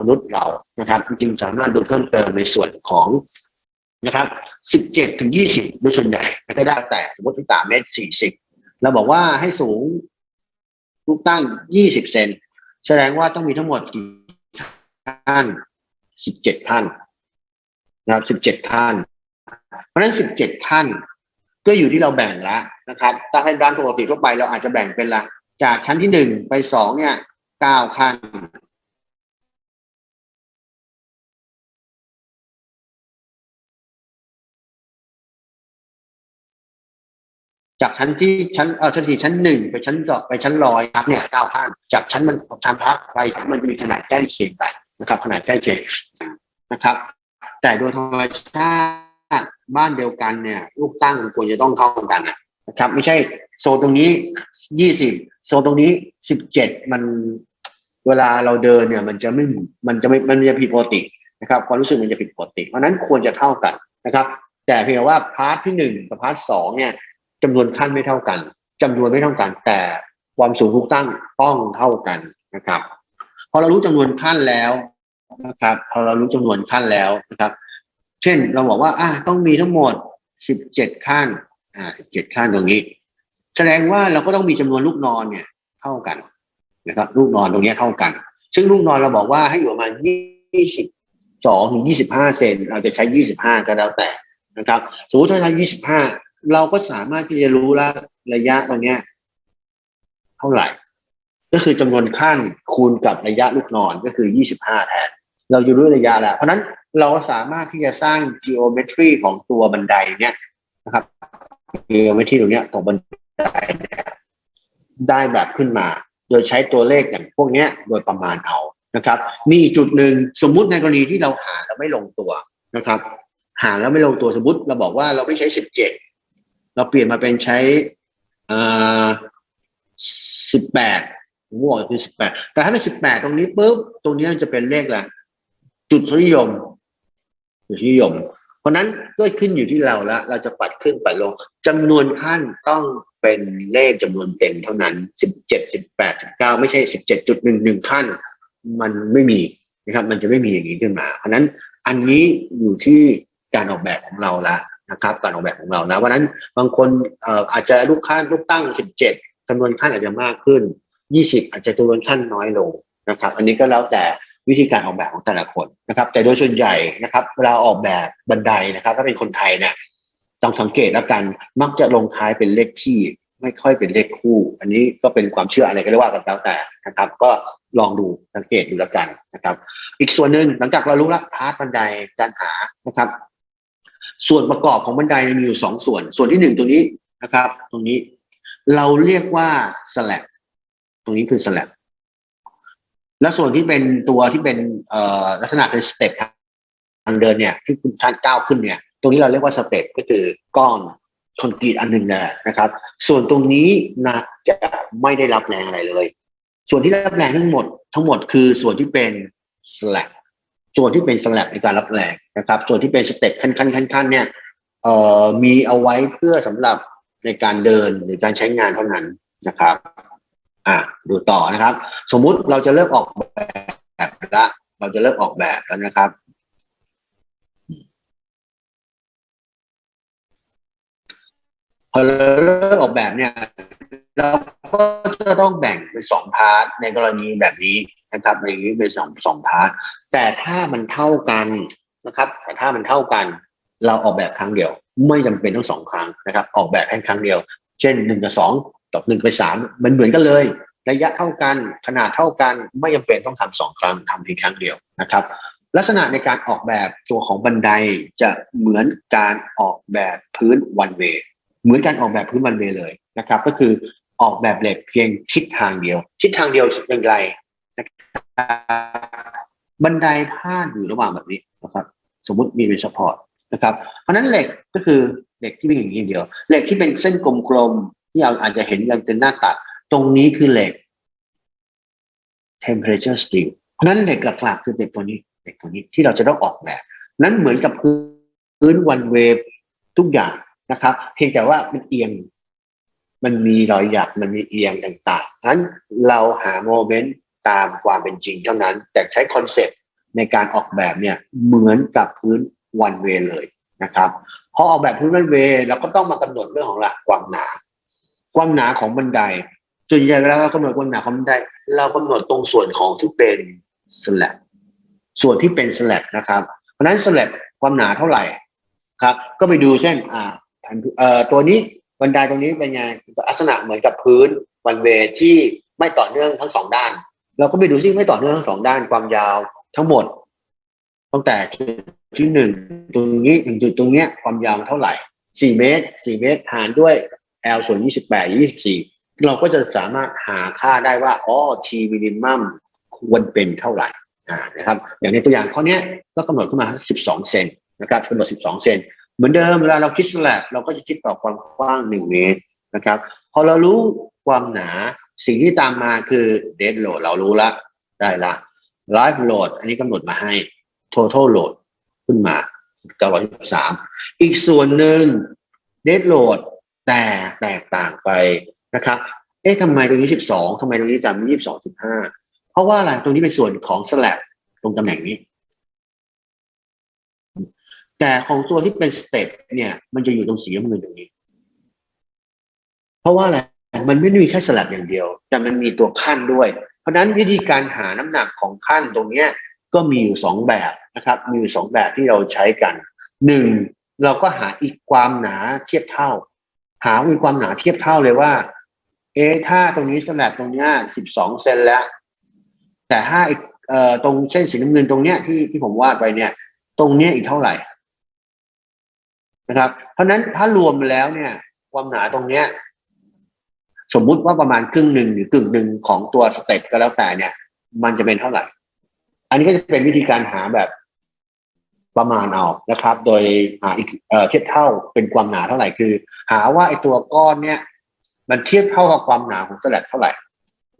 มนุษย์เรานะครับจริงๆสามารถดูเพิ่มเติมในส่วนของนะครับ17ถึง20โดยส่วนใหญ่ก็ได้แต่สมมติ13เมตร40เราบอกว่าให้สูงลูกตั้ง 20 เซนแสดงว่าต้องมีทั้งหมดกี่ขั้น17ขั้นนะครับ17ขั้นเพราะฉะนั้น 17ขั้นก็อยู่ที่เราแบ่งแล้วนะครับ ถ้าให้ร้านปกติทั่วไปเราอาจจะแบ่งเป็นละจากชั้นที่หนึ่งไปสองเนี่ยเก้าขั้น จากชั้นที่ชั้นเออชั้นที่ชั้นหนึ่งไปชั้นสองไปชั้นร้อยครับเนี่ยเก้าขั้นจากชั้นมันชั้นพักไปมันจะมีขนาดใกล้เคียงไปนะครับ ขนาดใกล้เคียงนะครับ แต่โดยธรรมชาติบ้านเดียวกันเนี่ย ลูกตั้งควรจะต้องเท่ากันนะครับ ไม่ใช่โซนตรงนี้ยี่สิบโซนตรงนี้สิบเจ็ดมันเวลาเราเดินเนี่ย มันจะไม่มันจะไม่มันจะผิดปกตินะครับความรู้สึกมันจะผิดปกติเพราะนั้นควรจะเท่ากันนะครับ แต่เพียงว่าพาร์ทที่หนึ่งกับพาร์ทสองเนี่ย จำนวนขั้นไม่เท่ากันจำนวนไม่เท่ากัน แต่ความสูงลูกตั้งต้องเท่ากันนะครับพอเรารู้จำนวนขั้นแล้วนะครับพอเรารู้จำนวนขั้นแล้วนะครับ เช่นเราบอกว่าอะต้องมีทั้งหมดสิบเจ็ดขั้นอ่าสิบเจ็ดขั้นตรงนี้ แสดงว่าเราก็ต้องมีจำนวนลูกนอนเนี่ยเท่ากันนะครับ ลูกนอนตรงนี้เท่ากัน ซึ่งลูกนอนเราบอกว่าให้อยู่ประมาณยี่สิบสองถึงยี่สิบห้าเซนเราจะใช้ยี่สิบห้าก็แล้วแต่นะครับ สมมติถ้าใช้ยี่สิบห้า เราก็สามารถที่จะรู้ล้วระยะตรงเนี้ย เท่าไหร่ ก็คือจำนวนขั้นคูณกับระยะลูกนอนก็คือยี่สิบห้าแทน เราจะรู้ระยะแล้ว เพราะนั้นเราสามารถที่จะสร้าง geometry ของตัวบันไดเนี่ยนะครับ geometry ตรงเนี้ยของบันไดได้แบบขึ้นมา โดยใช้ตัวเลขอย่างพวกเนี้ย โดยประมาณเอานะครับ มีจุดหนึ่งสมมุติในกรณีที่เราหาแล้วไม่ลงตัวนะครับ หาแล้วไม่ลงตัวสมมติเราบอกว่าเราไม่ใช้สิบเจ็ด เราเปลี่ยนมาเป็นใช้สิบแปดบอกคือสิบแปดแต่ถ้าเป็นสิบแปดตรงนี้ปุ๊บตรงนี้มันจะเป็นเลขอะจุดนิยม จุดนิยม เพราะนั้นก็ขึ้นอยู่ที่เราล้วเราจะปัดขึ้นปัดลงจำนวนขั้นต้องเป็นเลขจำนวนเต็มเท่านั้นสิบเจ็ดสิบแปดสิบเก้าไม่ใช่สิบเจ็ดจุดหนึ่งหนึ่งขั้น มันไม่มีนะครับ มันจะไม่มีอย่างนี้ขึ้นมา เพราะนั้นอันนี้อยู่ที่การออกแบบของเราละ นะครับการออกแบบของเรานะวันนั้นบางคนอาจจะลูกขั้นลูกตั้งสิบเจ็ดจำนวนขั้นอาจจะมากขึ้นยี่สิบอาจจะจำนวนขั้นน้อยลงนะครับ อันนี้ก็แล้วแต่วิธีการออกแบบของแต่ละคนนะครับ แต่โดยส่วนใหญ่นะครับเวลาออกแบบบันไดนะครับ ถ้าเป็นคนไทยเนี่ยต้องสังเกตแล้วกันมักจะลงท้ายเป็นเลขที่ไม่ค่อยเป็นเลขคู่ อันนี้ก็เป็นความเชื่ออะไรก็เรียกว่ากันแล้วแต่นะครับ ก็ลองดูสังเกตดูแล้วกันนะครับ อีกส่วนหนึ่งหลังจากเรารู้ละพาร์ทบันไดการหานะครับ ส่วนประกอบของบันไดมีอยู่สองส่วน ส่วนที่หนึ่งตรงนี้นะครับ ตรงนี้ เราเรียกว่าสลับตรงนี้คือสลับและส่วนที่เป็นตัวที่เป็นลักษณะเป็นสเต็ปทางเดินเนี่ย ที่คุณท่านก้าวขึ้นเนี่ย ตรงนี้เราเรียกว่าสเต็ปก็คือก้อนคอนกรีตอันหนึ่งนะครับ ส่วนตรงนี้นะจะไม่ได้รับแรงอะไรเลย ส่วนที่รับแรงทั้งหมด ทั้งหมดคือส่วนที่เป็นสลับส่วนที่เป็นสลับในการรับแรง นะครับ ส่วนที่เป็นสเต็ปขั้นขั้นขั้นขั้นเนี่ยเอ่อมีเอาไว้เพื่อสำหรับในการเดินหรือการใช้งานเท่านั้นนะครับ อ่าดูต่อนะครับ สมมุติเราจะเริ่มออกแบบละเราจะเริ่มออกแบบแล้วนะครับพอเราเริ่มออกแบบเนี่ยเราก็จะต้องแบ่งเป็นสองพาร์ทในกรณีแบบนี้นะครับในนี้เป็นสองสองพาร์ทแต่ถ้ามันเท่ากัน นะครับแต่ถ้ามันเท่ากัน เราออกแบบครั้งเดียว ไม่จำเป็นต้องสองครั้งนะครับ ออกแบบแค่ครั้งเดียว เช่นหนึ่งกับสองต่อหนึ่งไปสามมันเหมือนกันเลย ระยะเท่ากันขนาดเท่ากันไม่จำเป็นต้องทำสองครั้งทำเพียงครั้งเดียวนะครับ ลักษณะในการออกแบบตัวของบันไดจะเหมือนการออกแบบพื้นวันเวเหมือนการออกแบบพื้นวันเวเลยนะครับ ก็คือออกแบบเหล็กเพียงทิศทางเดียว ทิศทางเดียวอย่างไรนะครับบันไดพาดอยู่ระหว่างแบบนี้ นะครับสมมติมีเป็นสปอร์ตนะครับเพราะนั้นเหล็กก็คือเหล็กที่เป็นอย่างนี้เดียว เหล็กที่เป็นเส้นกลมๆที่เราอาจจะเห็นยังเป็นหน้าตัด ตรงนี้คือเหล็ก temperature steel เพราะฉะนั้นเหล็กหลักๆคือเหล็กตัวนี้เหล็กตัวนี้ที่เราจะต้องออกแบบนั้นเหมือนกับพื้นวันเวฟทุกอย่างนะครับเพียงแต่ว่ามันเอียง มันมีรอยหยักมันมีเอียงต่างๆนั้นเราหาโมเมนต์ตามความเป็นจริงเท่านั้น แต่ใช้คอนเซ็ปต์ ในการออกแบบเนี่ยเหมือนกับพื้นวันเวเลยนะครับพอออกแบบพื้นวันเวเราก็ต้องมากำหนดเรื่องของหลักความหนา ความหนาของบันไดส่วนใหญ่เวลาเรากำหนดความหนาของบันได เรากำหนดตรงส่วนของที่เป็นสแลบส่วนที่เป็นสแลบนะครับ เพราะฉะนั้นสแลบความหนาเท่าไหร่ครับ ก็ไปดูเช่นอ่าแผ่นเอ่อตัวนี้บันไดตรงนี้เป็นไงลักษณะเหมือนกับพื้นวันเวที่ไม่ต่อเนื่องทั้งสองด้าน เราก็ไปดูซิไม่ต่อเนื่องทั้งสองด้านความยาว ทั้งหมด ตั้งแต่จุดที่หนึ่งตรงนี้ถึงจุดตรงเนี้ยความยาวเท่าไหร่สี่เมตรสี่เมตรหารด้วย L ส่วนยี่สิบแปดยี่สิบสี่เราก็จะสามารถหาค่าได้ว่าอ๋อ T minimum ควรเป็นเท่าไหร่อ่านะครับ อย่างในตัวอย่างข้อเนี้ยก็กำหนดขึ้นมาสิบสองเซนนะครับกำหนดสิบสองเซนเหมือนเดิมเวลาเราคิดสแลบเราก็จะคิดต่อความกว้างหนึ่งเมตรนะครับ พอเรารู้ความหนาสิ่งที่ตามมาคือเด d โหลดเรารู้ละได้ละ live load อันนี้กำหนดมาให้ total load ขึ้นมา913 อีกส่วนหนึ่ง dead load แต่แตกต่างไปนะครับ เอ๊ะทำไมตรงนี้ 12ทำไมตรงนี้จำ22 15 เพราะว่าอะไร ตรงนี้เป็นส่วนของ slab ตรงตำแหน่งนี้ แต่ของตัวที่เป็น step เนี่ย มันจะอยู่ตรงสีน้ำเงินตรงนี้ เพราะว่าอะไร มันไม่ได้มีแค่สลับอย่างเดียว แต่มันมีตัวขั้นด้วย ราะนั้นวิธีการหาน้ำหนักของขั้นตรงเนี้ยก็มีอยู่สองแบบนะครับ มีอยู่สองแบบที่เราใช้กันหนึ่งเราก็หาอีกความหนาเทียบเท่า หาอีกความหนาเทียบเท่าเลยว่า เอถ้าตรงนี้สลับตรงเนี้ยสิบสองเซนแล้ว แต่ถ้าอีกเอ่อตรงเส้นสีน้ำเงินตรงเนี้ยที่ที่ผมวาดไปเนี่ย ตรงเนี้ยอีกเท่าไหร่นะครับ เพราะฉะนั้นถ้ารวมแล้วเนี่ย ความหนาตรงเนี้ย สมมุติว่าประมาณครึ่งหนึ่งหรือกึ่งหนึ่งของตัวสเต็ปก็แล้วแต่เนี่ย มันจะเป็นเท่าไหร่ อันนี้ก็จะเป็นวิธีการหาแบบประมาณเอานะครับ โดยหาอีกเออเทียบเท่าเป็นความหนาเท่าไหร่คือ หาว่าไอตัวก้อนเนี่ย มันเทียบเท่ากับความหนาของสลัดเท่าไหร่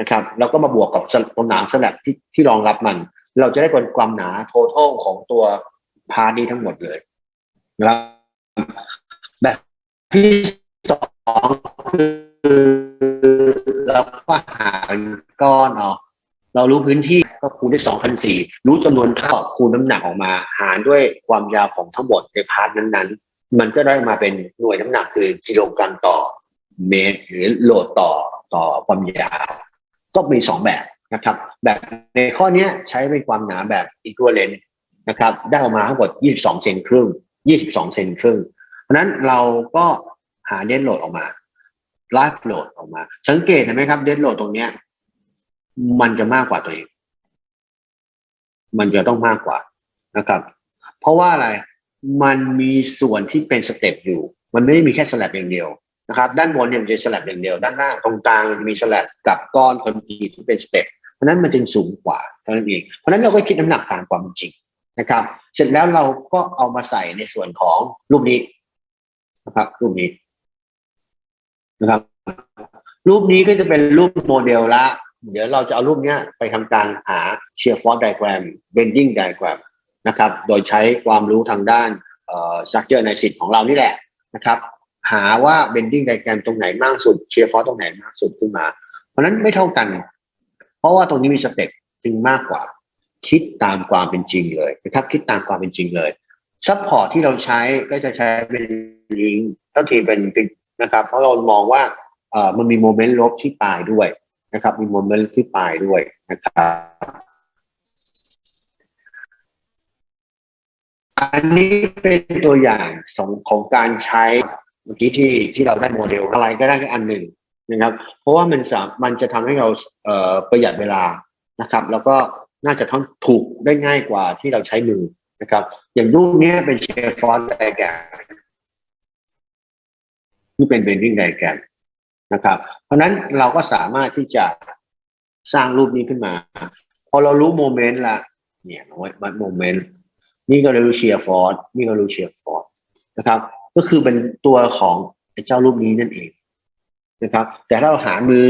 นะครับ แล้วก็มาบวกกับตัวหนาสลัดที่ที่รองรับมัน เราจะได้เป็นความหนา total ของตัวพาร์ทนี้ทั้งหมดเลยนะครับแบบที่สองคือ เราก็หารก้อนเอาเรารู้พื้นที่ก็คูณด้วยสองพันสี่รู้จำนวนเท่าคูณน้ำหนักออกมา หารด้วยความยาวของทั้งหมดในพาร์ทนั้นๆ มันก็ได้มาเป็นหน่วยน้ำหนักคือกิโลกรัมต่อเมตร หรือโหลดต่อต่อความยาว ก็มีสองแบบนะครับ แบบในข้อนี้ใช้เป็นความหนาแบบ equivalent นะครับ ได้ออกมาทั้งหมด 22 เซนครึ่ง 22 เซนครึ่ง เพราะนั้นเราก็หาเดนโหลดออกมา ไลฟ์โหลดออกมา สังเกตเห็นไหมครับเดนโหลดตรงเนี้ย มันจะมากกว่าตัวเอง มันจะต้องมากกว่านะครับ เพราะว่าอะไรมันมีส่วนที่เป็นสเต็ปอยู่ มันไม่ได้มีแค่สลับอย่างเดียวนะครับ ด้านบนเนี่ยมันจะสลับอย่างเดียว ด้านล่างตรงกลางมีสลับกับก้อนคอนกรีตที่เป็นสเต็ปเพราะนั้นมันจึงสูงกว่าเท่านั้นเองเพราะนั้นเราก็คิดน้ำหนักตามความจริงนะครับ เสร็จแล้วเราก็เอามาใส่ในส่วนของรูปนี้นะครับรูปนี้ นะครับ รูปนี้ก็จะเป็นรูปโมเดลละ เดี๋ยวเราจะเอารูปเนี้ยไปทำการหา shear force diagram bending diagram นะครับ โดยใช้ความรู้ทางด้านเอ่อ structure analysis ของเรานี่แหละนะครับ หาว่า bending diagram ตรงไหนมากสุด shear force ตรงไหนมากสุดขึ้นมา เพราะนั้นไม่เท่ากัน เพราะว่าตรงนี้มีสเต็ปจึงมากกว่า คิดตามความเป็นจริงเลยนะครับ คิดตามความเป็นจริงเลยซัพพอร์ตที่เราใช้ก็จะใช้เป็นลิงเท่าที่เป็น นะครับ เพราะเรามองว่าเออมันมีโมเมนต์ลบที่ปลายด้วยนะครับ มีโมเมนต์ที่ปลายด้วยนะครับอันนี้เป็นตัวอย่างของของการใช้เมื่อกี้ที่ที่เราได้โมเดลอะไรก็ได้อันหนึ่งนะครับ เพราะว่ามันสามมันจะทำให้เราเอ่อประหยัดเวลานะครับ แล้วก็น่าจะทั้งถูกได้ง่ายกว่าที่เราใช้มือนะครับ อย่างรูปนี้เป็นเชฟฟอนไดแกรม นี่เป็นเบนดิ้งไดแกรมนะครับ เพราะนั้นเราก็สามารถที่จะสร้างรูปนี้ขึ้นมา พอเรารู้โมเมนต์ละเนี่ยวัดโมเมนต์นี่ก็รู้เชียร์ฟอร์ดนี่ก็รู้เชียร์ฟอร์ดนะครับ ก็คือเป็นตัวของเจ้ารูปนี้นั่นเองนะครับ แต่ถ้าเราหามือ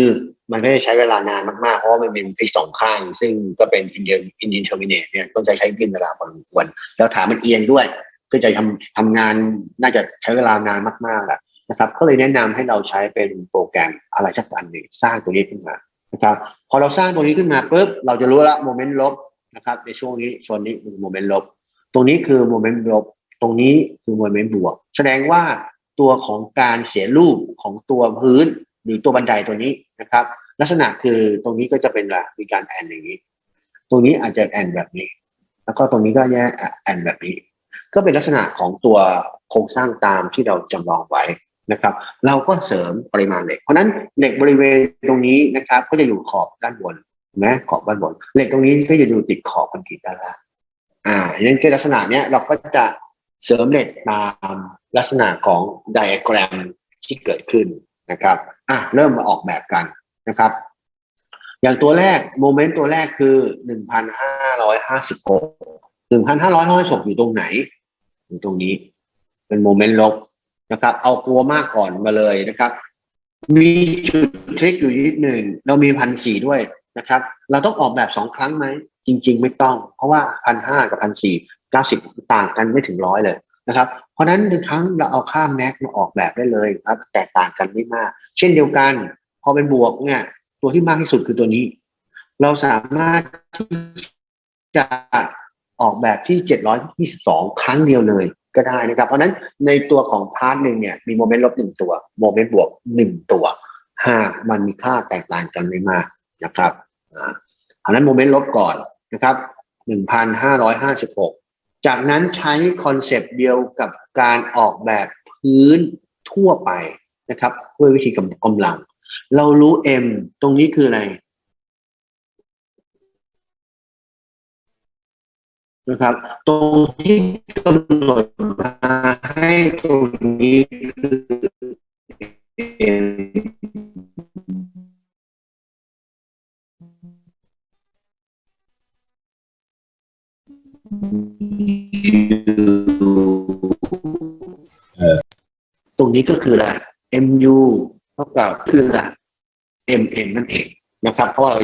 มันก็จะใช้เวลานานมากๆ เพราะว่ามันเป็นฟิกสองข้าง ซึ่งก็เป็นอินเดียอินดินเทอร์มินเนตเนี่ยต้องใช้ใช้เป็นเวลาพอสมควรแล้วฐานมันเอียงด้วย ก็จะทำทำงานน่าจะใช้เวลานานมากๆแหละ นะครับก็เลยแนะนำให้เราใช้เป็นโปรแกรมอะไรสักอันหนึ่งสร้างตัวนี้ขึ้นมานะครับพอเราสร้างตัวนี้ขึ้นมาปุ๊บเราจะรู้ละโมเมนต์ลบนะครับในช่วงนี้โซนนี้คือโมเมนต์ลบ ตรงนี้คือโมเมนต์ลบ ตรงนี้คือโมเมนต์บวก แสดงว่าตัวของการเสียรูปของตัวพื้นหรือตัวบันไดตัวนี้นะครับ ลักษณะคือตรงนี้ก็จะเป็นละมีการแอนอย่างนี้ ตรงนี้อาจจะแอนแบบนี้ แล้วก็ตรงนี้ก็แยกแอนแบบนี้ ก็เป็นลักษณะของตัวโครงสร้างตามที่เราจำลองไว้ นะครับ เราก็เสริมปริมาณเหล็ก เพราะนั้นเหล็กบริเวณตรงนี้นะครับ ก็จะอยู่ขอบด้านบนนไหมขอบด้านบน เหล็กตรงนี้ก็จะอยู่ติดขอบคอนกรีตด้านล่างอ่าอย่างนั้นคือลักษณะเนี้ยเราก็จะเสริมเหล็กตามลักษณะของไดอะแกรมที่เกิดขึ้นนะครับอะเริ่มมาออกแบบกันนะครับ อย่างตัวแรกโมเมนต์ตัวแรกคือหนึ่งพันห้าร้อยห้าสิบหกหนึ่งพันห้าร้อยห้าสิบหกอยู่ตรงไหนอยู่ตรงนี้ เป็นโมเมนต์ลบ นะครับ เอากลัวมากก่อนมาเลยนะครับ มีจุดทริคอยู่นิดหนึ่งเรามีพันสี่ด้วยนะครับ เราต้องออกแบบสองครั้งไหมจริง ๆ ไม่ต้อง เพราะว่าพันห้ากับพันสี่เก้าสิบต่างกันไม่ถึงร้อยเลยนะครับ เพราะฉะนั้นหนึ่งครั้งเราเอาค่าแม็กมาออกแบบได้เลยครับ แตกต่างกันไม่มาก เช่นเดียวกัน พอเป็นบวกเนี่ย ตัวที่มากที่สุดคือตัวนี้ เราสามารถที่จะออกแบบที่ 722 ครั้งเดียวเลย ก็ได้นะครับ เพราะฉะนั้นในตัวของพาร์ทหนึ่งเนี่ยมีโมเมนต์ลบหนึ่งตัวโมเมนต์บวกหนึ่งตัวหากมันมีค่าแตกต่างกันไม่มากนะครับอ่าอันนั้นโมเมนต์ลบก่อนนะครับ1,556จากนั้นใช้คอนเซปต์เดียวกับการออกแบบพื้นทั่วไปนะครับด้วยวิธีกำกำลัง เรารู้ M ตรงนี้คืออะไร นะครับ ตรงที่กำหนดมาให้ตรงนี้คือ M ตรงนี้ก็คืออะ MU เท่ากับคืออะ MM นั่นเองนะครับ เพราะว่าเรา